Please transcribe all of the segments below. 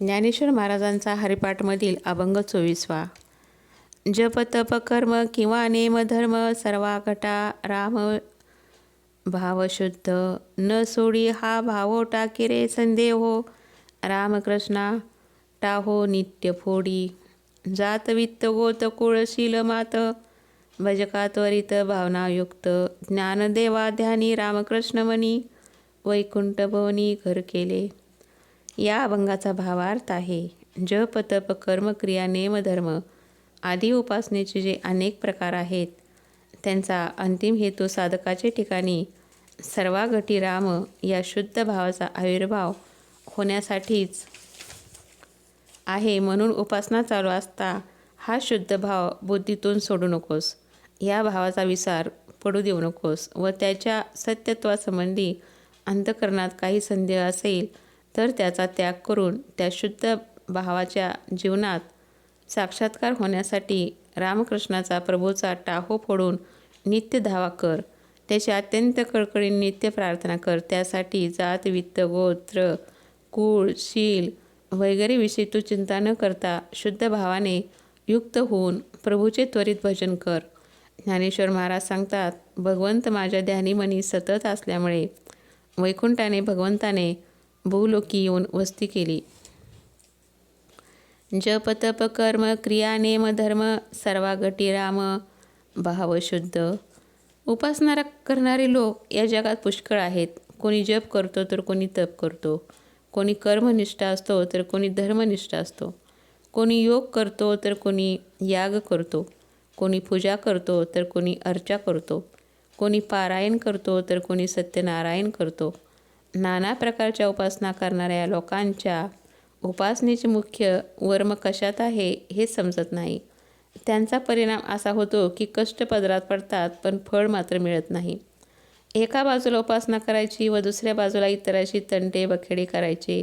ज्ञानेश्वर महाराजांचा हरिपाठमधील अभंग चोवीसवा. जप तप कर्म किंवा नेम धर्म सर्वा राम भाव शुद्ध न सोडी हा भावो टाकिरे संदेहो. रामकृष्णा टाहो नित्य फोडी. जात वित्त गोत कुळशील मात. भजका त्वरित भावनायुक्त. ज्ञानदेवा ध्यानी रामकृष्ण मनी. वैकुंठ भवनी घर केले. या अभंगाचा भावार्थ आहे. जप तप कर्मक्रिया नेमधर्म आदी उपासनेचे जे अनेक प्रकार आहेत त्यांचा अंतिम हेतू साधकाचे ठिकाणी सर्वागटी राम या शुद्ध भावाचा आविर्भाव होण्यासाठीच आहे म्हणून उपासना चालू असता हा शुद्ध भाव बुद्धीतून सोडू नकोस. या भावाचा विचार पडू देऊ नकोस व त्याच्या सत्यत्वासंबंधी अंतकरणात काही संदेह असेल तर त्याचा त्याग करून त्या शुद्ध भावाच्या जीवनात साक्षात्कार होण्यासाठी रामकृष्णाचा प्रभूचा टाहो फोडून नित्य धावा कर. त्याची अत्यंत कळकळी नित्य प्रार्थना कर. त्यासाठी जात वित्त गोत्र कुळ शील वगैरे विषयी तू चिंता न करता शुद्ध भावाने युक्त होऊन प्रभूचे त्वरित भजन कर. ज्ञानेश्वर महाराज सांगतात भगवंत माझ्या ध्यानीमनी सतत असल्यामुळे वैकुंठाने भगवंताने भूलोकी येऊन वस्ती केली. जप तप कर्म क्रिया नेम धर्म सर्वागटी राम भाव शुद्ध. उपासना करणारे लोक या जगात पुष्कळ आहेत. कोणी जप करतो तर कोणी तप करतो. कोणी कर्मनिष्ठ असतो तर कोणी धर्मनिष्ठ असतो. कोणी योग करतो तर कोणी याग करतो. कोणी पूजा करतो तर कोणी अर्चा करतो. कोणी पारायण करतो तर कोणी सत्यनारायण करतो. नाना प्रकारच्या उपासना करणाऱ्या लोकांच्या उपासनेचे मुख्य वर्म कशात आहे हे समजत नाही. त्यांचा परिणाम असा होतो की कष्ट पदरात पडतात पण फळ मात्र मिळत नाही. एका बाजूला उपासना करायची व दुसऱ्या बाजूला इतराशी तंटे बखेडे करायचे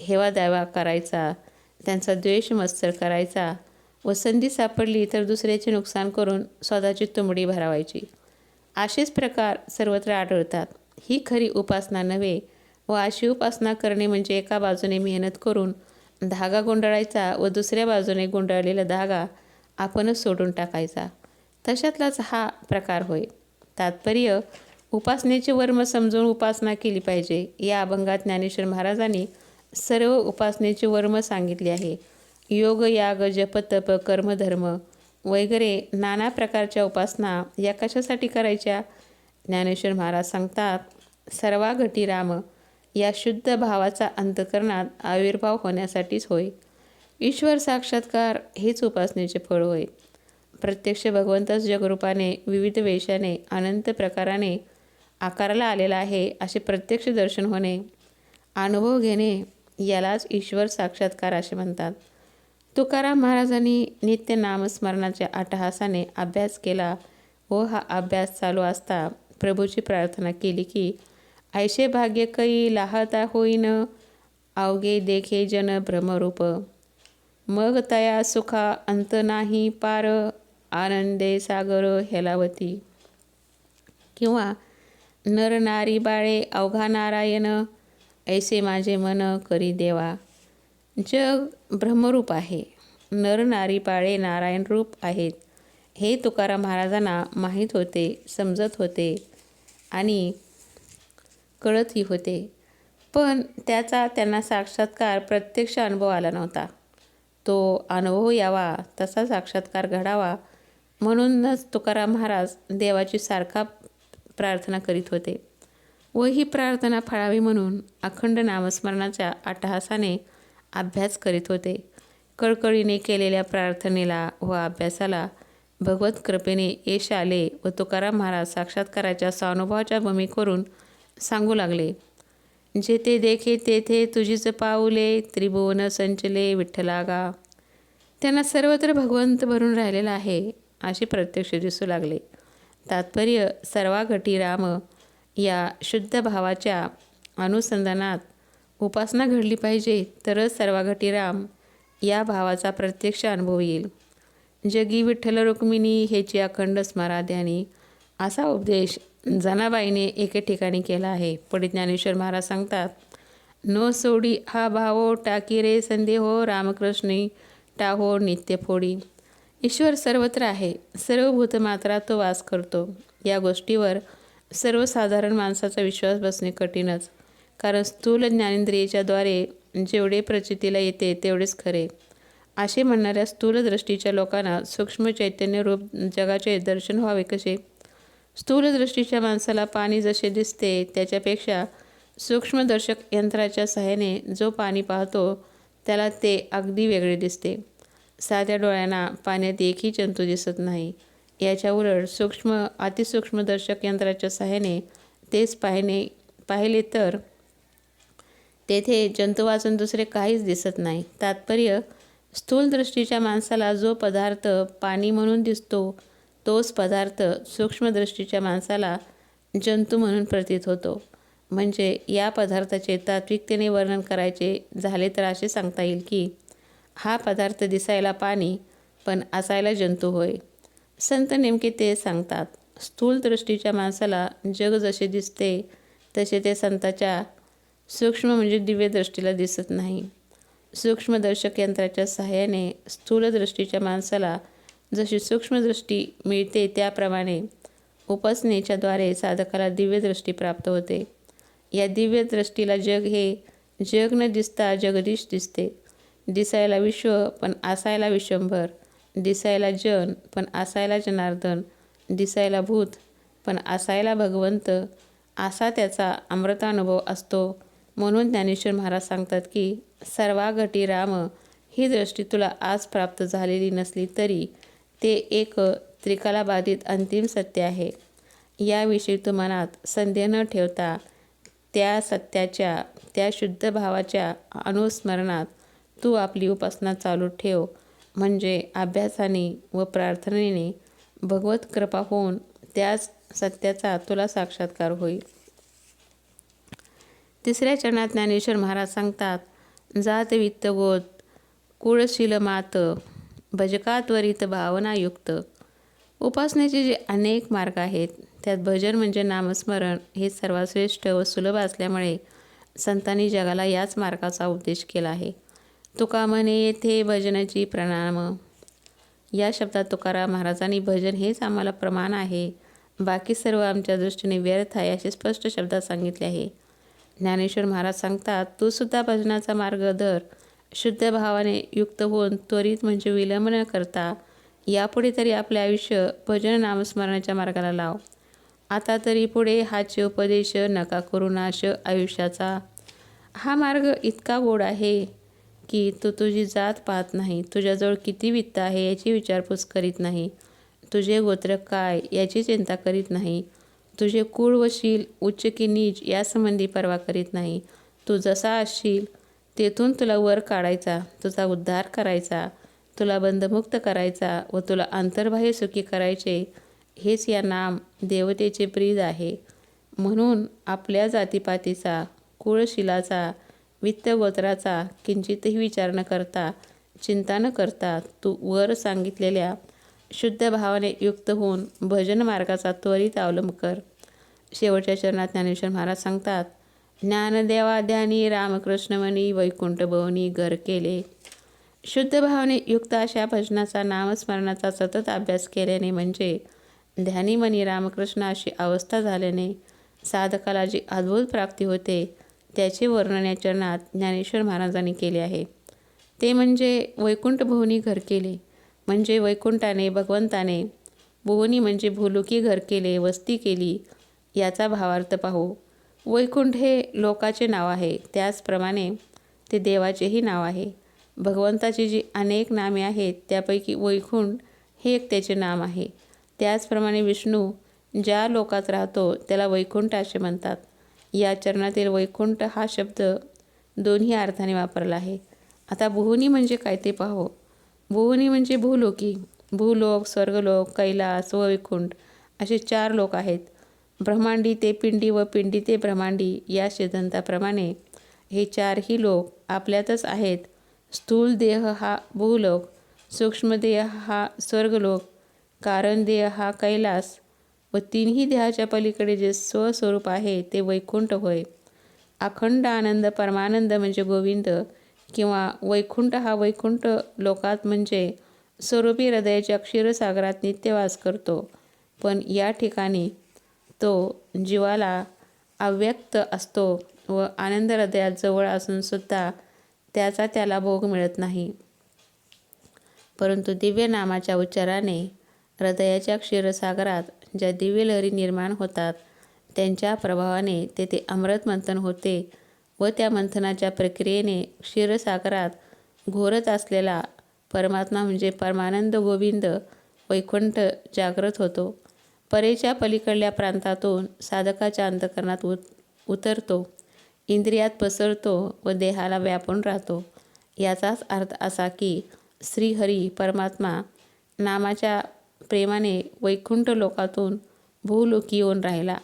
हेवा दावा करायचा त्यांचा द्वेष मत्सर करायचा व संधी सापडली तर दुसऱ्याचे नुकसान करून स्वतःची तुंबडी भरावायची. असेच प्रकार सर्वत्र आढळतात. ही खरी उपासना नव्हे व अशी उपासना करणे म्हणजे एका बाजूने मेहनत करून धागा गुंडाळायचा व दुसऱ्या बाजूने गुंडाळलेला धागा आपणच सोडून टाकायचा. तशातलाच हा प्रकार होय. तात्पर्य उपासनेचे वर्म समजून उपासना केली पाहिजे. या अभंगात ज्ञानेश्वर महाराजांनी सर्व उपासनेचे वर्म सांगितले आहे. योग याग जप तप कर्मधर्म वगैरे नाना प्रकारच्या उपासना या कशासाठी करायच्या? ज्ञानेश्वर महाराज सांगतात सर्वाघटी राम या शुद्ध भावाचा अंतकरणात आविर्भाव होण्यासाठीच होय. ईश्वर साक्षात्कार हेच उपासनेचे फळ होय. प्रत्यक्ष भगवंतच जगरूपाने विविध वेशाने अनंत प्रकाराने आकाराला आलेला आहे असे प्रत्यक्ष दर्शन होणे अनुभव घेणे यालाच ईश्वर साक्षात्कार असे म्हणतात. तुकाराम महाराजांनी नित्य नामस्मरणाच्या अट्टहासाने अभ्यास केला व हा अभ्यास चालू असता प्रभूची प्रार्थना केली की ऐशे भाग्य कई लाहता होईन अवघे देखे जन भ्रमरूप मग तया सुखा अंत नाही पार आनंदे सागर हेलावती. किंवा नर नारी बाळे अवघा नारायण ऐसे माझे मन करी देवा. जग भ्रमरूप आहे नर नारी बाळे नारायण रूप आहेत. हे तुकाराम महाराजांना माहीत होते समजत होते. आणि कळतही होते. पण त्याचा त्यांना साक्षात्कार प्रत्यक्ष अनुभव आला नव्हता. तो अनुभव यावा तसा साक्षात्कार घडावा म्हणूनच तुकाराम महाराज देवाची सारखा प्रार्थना करीत होते. व ही प्रार्थना फळावी म्हणून अखंड नामस्मरणाच्या अट्टहासाने अभ्यास करीत होते. कळकळीने केलेल्या प्रार्थनेला व अभ्यासाला भगवत कृपेने यश आले व तुकाराम महाराज साक्षात्काराच्या स्वानुभवाच्या भूमी करून सांगू लागले. जेथे देखे तेथे तुझीच पाऊले त्रिभुवन संचले विठ्ठलागा. त्यांना सर्वत्र भगवंत भरून राहिलेला आहे असे प्रत्यक्ष दिसू लागले. तात्पर्य सर्वाघटी राम या शुद्ध भावाच्या अनुसंधानात उपासना घडली पाहिजे तरच सर्वाघटी राम या भावाचा प्रत्यक्ष अनुभव येईल. जगी विठ्ठल रुक्मिणी हेची अखंड स्मराध्यानी असा उपदेश जनाबाईने एके ठिकाणी केला आहे. पंडित ज्ञानेश्वर महाराज सांगतात नो सोडी हा भावो टाकी रे संदेहो रामकृष्णी टाहो नित्य फोडी. ईश्वर सर्वत्र आहे. सर्व भूतमात्रा तो वास करतो. या गोष्टीवर सर्वसाधारण माणसाचा विश्वास बसणे कठीणच कारण स्थूल ज्ञानेंद्रियेच्याद्वारे जेवढे प्रचितीला येते तेवढेच खरे. असे म्हणणाऱ्या स्थूल दृष्टीच्या लोकांना सूक्ष्म चैतन्य रूप जगाचे दर्शन व्हावे कसे? स्थूलदृष्टीच्या माणसाला पाणी जसे दिसते त्याच्यापेक्षा सूक्ष्मदर्शक यंत्राच्या सहाय्याने जो पाणी पाहतो त्याला ते अगदी वेगळे दिसते. साध्या डोळ्यांना पाण्यात एकही जंतू दिसत नाही. याच्या उलट सूक्ष्म अतिसूक्ष्मदर्शक यंत्राच्या सहाय्याने तेच पाहणे पाहिले तर तेथे जंतू वाचून दुसरे काहीच दिसत नाही. तात्पर्य स्थूल दृष्टीच्या माणसाला जो पदार्थ पाणी म्हणून दिसतो तोच पदार्थ सूक्ष्मदृष्टीच्या माणसाला जंतू म्हणून प्रतीत होतो. म्हणजे या पदार्थाचे तात्विकतेने वर्णन करायचे झाले तर असे सांगता येईल की हा पदार्थ दिसायला पाणी पण असायला जंतू होय. संत नेमके ते सांगतात स्थूल दृष्टीच्या माणसाला जग जसे दिसते तसे ते संताच्या सूक्ष्म म्हणजे दिव्यदृष्टीला दिसत नाही. सूक्ष्मदर्शक यंत्राच्या सहाय्याने स्थूल दृष्टीच्या माणसाला जशी सूक्ष्मदृष्टी मिळते त्याप्रमाणे उपासनेच्याद्वारे साधकाला दिव्यदृष्टी प्राप्त होते. या दिव्य दृष्टीला जग हे जग न दिसता जगदीश दिसते. दिसायला विश्व पण असायला विश्वंभर. दिसायला जन पण असायला जनार्दन. दिसायला भूत पण असायला भगवंत. असा त्याचा अमृतानुभव असतो. म्हणून ज्ञानेश्वर महाराज सांगतात की सर्वागटी राम ही दृष्टी तुला आज प्राप्त झालेली नसली तरी ते एक त्रिकालाबाधित अंतिम सत्य आहे. याविषयी तू मनात संदेह न ठेवता त्या सत्याच्या त्या शुद्ध भावाच्या अनुस्मरणात तू आपली उपासना चालू ठेव. म्हणजे अभ्यासाने व प्रार्थनेने भगवत कृपा होऊन त्याच सत्याचा तुला साक्षात्कार होईल. तिसऱ्या चरणात ज्ञानेश्वर महाराज सांगतात जात वित्त गोत कुळशील मात भजका त्वरित भावनायुक्त. उपासनेचे जे अनेक मार्ग आहेत त्यात भजन म्हणजे नामस्मरण हे सर्वात श्रेष्ठ व सुलभ असल्यामुळे संतांनी जगाला याच मार्गाचा उपदेश केला आहे. तुका म्हणे येथे भजनाची प्रणाम. या शब्दात तुकाराम महाराजांनी भजन हेच आम्हाला प्रमाण आहे. बाकी सर्व आमच्या दृष्टीने व्यर्थ आहे असे स्पष्ट शब्दात सांगितले आहे. ज्ञानेश्वर महाराज सांगतात तू सुद्धा भजनाचा मार्ग धर. शुद्ध भावाने युक्त होऊन त्वरित म्हणजे विलंब न करता यापुढे तरी आपले आयुष्य भजन नामस्मरणाच्या मार्गाला लाव. आता तरी पुढे हाचे उपदेश नका करू नाश आयुष्याचा. हा मार्ग इतका गोड आहे की तू तुझी जात पाहत नाही तुझ्याजवळ किती वित्त आहे याची विचारपूस करीत नाही तुझे गोत्र काय याची चिंता करीत नाही तुझे कुळ व शील उच्च की नीच यासंबंधी पर्वा करीत नाही तू जसा असशील तेथून तुला वर काढायचा तुझा उद्धार करायचा तुला बंधमुक्त करायचा व तुला अंतर्बाह्य सुखी करायचे हेच या नाम देवतेचे प्रीद आहे. म्हणून आपल्या जातीपातीचा कुळशिलाचा वित्तगोत्राचा किंचितही विचार न करता चिंता न करता तू वर सांगितलेल्या शुद्ध भावाने युक्त होऊन भजन मार्गाचा त्वरित अवलंब कर. शेवटच्या चरणात ज्ञानेश्वर महाराज सांगतात ज्ञानदेवा ध्यानी रामकृष्णमणी वैकुंठभवनी घर केले. शुद्ध भावने युक्त अशा भजनाचा नामस्मरणाचा सतत अभ्यास केल्याने म्हणजे ध्यानीमणी रामकृष्ण अशी अवस्था झाल्याने साधकाला जी अद्भुत प्राप्ती होते त्याचे वर्णन या चरणात ज्ञानेश्वर महाराजांनी केले आहे. ते म्हणजे वैकुंठ भुवनी घर केले. म्हणजे वैकुंठाने भगवंताने भुवनी म्हणजे भूलुकी घर केले वस्ती केली याचा भावार्थ पाहू. वैकुंठ हे लोकाचे नाव आहे. त्याचप्रमाणे ते देवाचेही नाव आहे. भगवंताची जी अनेक नामे आहेत त्यापैकी वैकुंठ हे एक त्याचे नाम आहे. त्याचप्रमाणे विष्णू ज्या लोकात राहतो त्याला वैकुंठ असे म्हणतात. या चरणातील वैकुंठ हा शब्द दोन्ही अर्थाने वापरला आहे. आता भुवनी म्हणजे काय ते पाहो. भुवनी म्हणजे भूलोकी. भूलोक स्वर्गलोक कैलास व वैकुंठ असे चार लोक आहेत. ब्रह्मांडी ते पिंडी व पिंडी ते ब्रह्मांडी या सिद्धांताप्रमाणे हे चारही लोक आपल्यातच आहेत. स्थूल देह हा भूलोक सूक्ष्मदेह हा स्वर्गलोक कारण देह हा कैलास व तिन्ही देहाच्या पलीकडे जे स्वस्वरूप आहे ते वैकुंठ होय. अखंड आनंद परमानंद म्हणजे गोविंद किंवा वैकुंठ हा वैकुंठ लोकात म्हणजे स्वरूपी हृदयाच्या क्षीरसागरात नित्यवास करतो. पण या ठिकाणी तो जीवाला अव्यक्त असतो व आनंद हृदयात जवळ असूनसुद्धा त्याचा त्याला भोग मिळत नाही. परंतु दिव्य नामाच्या उच्चाराने हृदयाच्या क्षीरसागरात ज्या दिव्य लहरी निर्माण होतात त्यांच्या प्रभावाने तेथे अमृत मंथन होते व त्या मंथनाच्या प्रक्रियेने क्षीरसागरात घोरत असलेला परमात्मा म्हणजे परमानंद गोविंद वैकुंठ जागृत होतो. परेच्या पलीकडल्या प्रांतातून साधकाच्या अंतकरणात उत उतरतो इंद्रियात पसरतो व देहाला व्यापून राहतो. याचाच अर्थ असा की श्रीहरी परमात्मा नामाच्या प्रेमाने वैकुंठ लोकातून भूलोकी येऊन राहिला.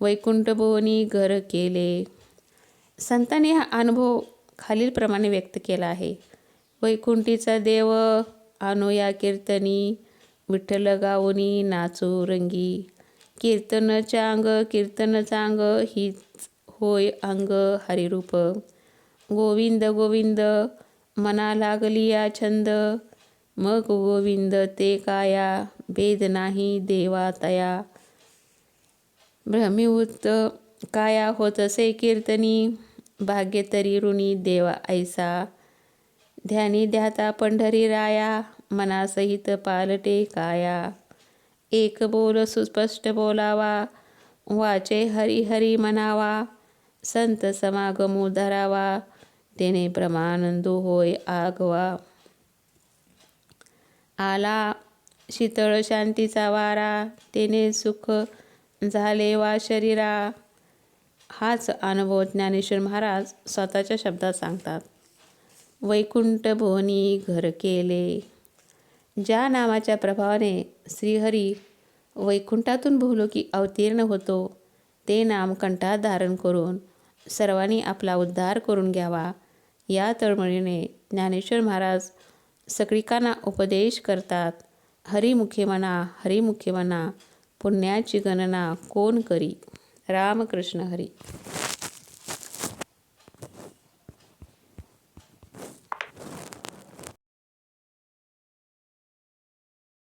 वैकुंठ भुवनी घर केले. संतांनी हा अनुभव खालीलप्रमाणे व्यक्त केला आहे. वैकुंठीचा देव अनुया कीर्तनी विठ्ठल गावनी नाचू रंगी. कीर्तन चांग कीर्तन चांग हीच होय अंग हरिरूप. गोविंद गोविंद मना लागली या छंद. मग गोविंद ते काया भेद नाही देवा तया. भ्रमिवूत काया होत असे कीर्तनी भाग्य तरी ऋणी देवा ऐसा. ध्यानी ध्याता पंढरी राया मनासहित पालटे काया. एक बोल सुस्पष्ट बोलावा वाचे हरी हरी म्हणावा. संत समागमू धरावा तेने ब्रह्मानंदू होय आगवा. आला शीतळ शांतीचा वारा तेने सुख झाले वा शरीरा. हाच अनुभव ज्ञानेश्वर महाराज स्वतःच्या शब्दात सांगतात. वैकुंठ भोनी घर केले. ज्या नामाच्या प्रभावाने श्रीहरी वैकुंठातून भूलोकी अवतीर्ण होतो ते नाम कंठात धारण करून सर्वांनी आपला उद्धार करून घ्यावा. या तळमळीने ज्ञानेश्वर महाराज सगळीकांना उपदेश करतात हरिमुखे म्हणा हरिमुखे म्हणा पुण्याची गणना कोण करी? रामकृष्ण हरी.